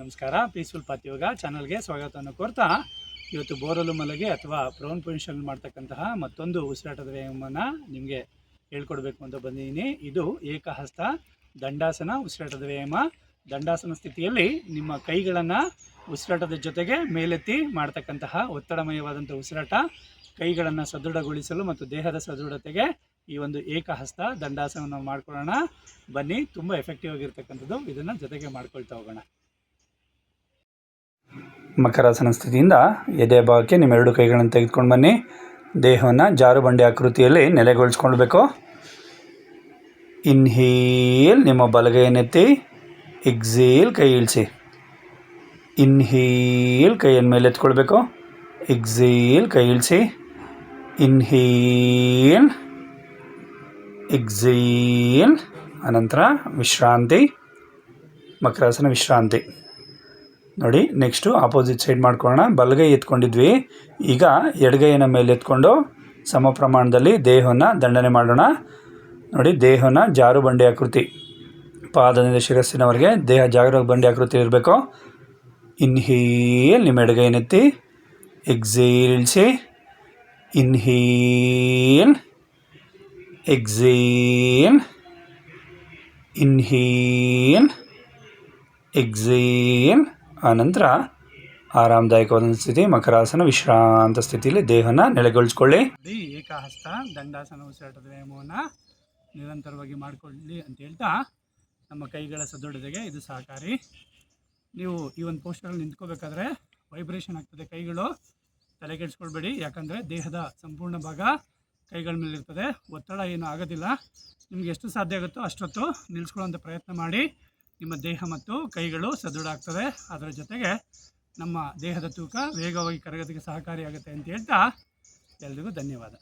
ನಮಸ್ಕಾರ. ಪೀಸ್ಫುಲ್ ಪಾತಿಯೋಗ ಚಾನಲ್ಗೆ ಸ್ವಾಗತವನ್ನು ಕೋರ್ತಾ, ಇವತ್ತು ಬೋರಲು ಮಲಗೆ ಅಥವಾ ಪ್ರೌನ್ ಪೊಸಿಷನ್ ಮಾಡ್ತಕ್ಕಂತಹ ಮತ್ತೊಂದು ಉಸಿರಾಟದ ವ್ಯಾಯಾಮನ ನಿಮಗೆ ಹೇಳ್ಕೊಡ್ಬೇಕು ಅಂತ ಬಂದಿದ್ದೀನಿ. ಇದು ಏಕಹಸ್ತ ದಂಡಾಸನ ಉಸಿರಾಟದ ವ್ಯಾಯಾಮ. ದಂಡಾಸನ ಸ್ಥಿತಿಯಲ್ಲಿ ನಿಮ್ಮ ಕೈಗಳನ್ನು ಉಸಿರಾಟದ ಜೊತೆಗೆ ಮೇಲೆತ್ತಿ ಮಾಡ್ತಕ್ಕಂತಹ ಒತ್ತಡಮಯವಾದಂಥ ಉಸಿರಾಟ, ಕೈಗಳನ್ನು ಸದೃಢಗೊಳಿಸಲು ಮತ್ತು ದೇಹದ ಸದೃಢತೆಗೆ ಈ ಒಂದು ಏಕಹಸ್ತ ದಂಡಾಸನವನ್ನು ಮಾಡ್ಕೊಳ್ಳೋಣ. ಬನ್ನಿ, ತುಂಬ ಎಫೆಕ್ಟಿವ್ ಆಗಿರ್ತಕ್ಕಂಥದ್ದು. ಇದನ್ನು ಜೊತೆಗೆ ಮಾಡ್ಕೊಳ್ತಾ ಹೋಗೋಣ. ಮಕರಾಸನ ಸ್ಥಿತಿಯಿಂದ ಎದೆ ಭಾಗಕ್ಕೆ ನಿಮ್ಮ ಎರಡು ಕೈಗಳನ್ನು ತೆಗೆದುಕೊಂಡು ಬನ್ನಿ. ದೇಹವನ್ನು ಜಾರುಬಂಡೆ ಆಕೃತಿಯಲ್ಲಿ ನೆಲೆಗೊಳಿಸ್ಕೊಳ್ಬೇಕು ಇನ್ಹೇಲ್ ನಿಮ್ಮ ಬಲಗೈಯನ್ನೆತ್ತಿ ಎಕ್ಸೇಲ್ ಕೈ ಇಳಿಸಿ. ಇನ್ಹೇಲ್ ಕೈಯನ್ನು ಮೇಲೆ ಎತ್ಕೊಳ್ಬೇಕು. ಎಕ್ಸೇಲ್ ಕೈ ಇಳಿಸಿ. ಇನ್ಹೇಲ್, ಎಕ್ಸೇಲ್, ಅನಂತರ ವಿಶ್ರಾಂತಿ, ಮಕರಾಸನ ವಿಶ್ರಾಂತಿ. ನೋಡಿ ನೆಕ್ಸ್ಟು ಆಪೋಸಿಟ್ ಸೈಡ್ ಮಾಡ್ಕೊಳ್ಳೋಣ. ಬಲಗೈ ಎತ್ಕೊಂಡಿದ್ವಿ. ಈಗ ಎಡಗೈನ ಮೇಲೆ ಎತ್ಕೊಂಡು ಸಮ ಪ್ರಮಾಣದಲ್ಲಿ ದೇಹವನ್ನು ದಂಡನೆ ಮಾಡೋಣ. ನೋಡಿ ದೇಹನ ಜಾರು ಬಂಡೆ ಆಕೃತಿ. ಪಾದದಿಂದ ಶಿರಸ್ಸಿನವರೆಗೆ ದೇಹ ಜಾಗರ ಬಂಡೆ ಆಕೃತಿ ಇರಬೇಕು. ಇನ್ಹೇಲ್ ನಿಮ್ಮ ಎಡಗೈನೆತ್ತಿ ಎಕ್ಸೇಲ್ ಇಳಿಸಿ ಇನ್ಹೇಲ್ ಎಕ್ಸೇಲ್ ಇನ್ಹೇಲ್ ಎಕ್ಸೇಲ್ ಆನಂತರ ಆರಾಮದಾಯಕವಾದ ಸ್ಥಿತಿ, ಮಕರಾಸನ ವಿಶ್ರಾಂತ ಸ್ಥಿತಿಯಲ್ಲಿ ದೇಹನ ನೆಲೆಗೊಳಿಸ್ಕೊಳ್ಳಿ. ಏಕಹಸ್ತ, ದಂಡಾಸನ ಉಸಿರಾಟದ ವ್ಯಾಯಾಮವನ್ನು ನಿರಂತರವಾಗಿ ಮಾಡಿಕೊಳ್ಳಿ ಅಂತ ಹೇಳ್ತಾ ನಮ್ಮ ಕೈಗಳ ಸದೃಢತೆಗೆ ಇದು ಸಹಕಾರಿ. ನೀವು ಈ ಒಂದು ಪೋಸ್ಟರಲ್ಲಿ ನಿಂತ್ಕೋಬೇಕಾದ್ರೆ ವೈಬ್ರೇಷನ್ ಆಗ್ತದೆ ಕೈಗಳು. ತಲೆ ಕೆಡಿಸ್ಕೊಳ್ಬೇಡಿ ಯಾಕಂದರೆ ದೇಹದ ಸಂಪೂರ್ಣ ಭಾಗ ಕೈಗಳ ಮೇಲೆ ಇರ್ತದೆ. ಒತ್ತಡ ಏನೂ ಆಗೋದಿಲ್ಲ. ನಿಮ್ಗೆ ಎಷ್ಟು ಸಾಧ್ಯ ಆಗುತ್ತೋ ಅಷ್ಟೊತ್ತು ನಿಲ್ಲಿಸ್ಕೊಳ್ಳೋಂಥ ಪ್ರಯತ್ನ ಮಾಡಿ. ನಿಮ್ಮ ದೇಹ ಮತ್ತು ಕೈಗಳು ಸದೃಢ ಆಗ್ತವೆ ಅದರ ಜೊತೆಗೆ ನಮ್ಮ ದೇಹದ ತೂಕ ವೇಗವಾಗಿ ಕರಗತಿಗೆ ಸಹಕಾರಿಯಾಗುತ್ತೆ ಅಂತ ಹೇಳ್ತಾ ಎಲ್ರಿಗೂ ಧನ್ಯವಾದ.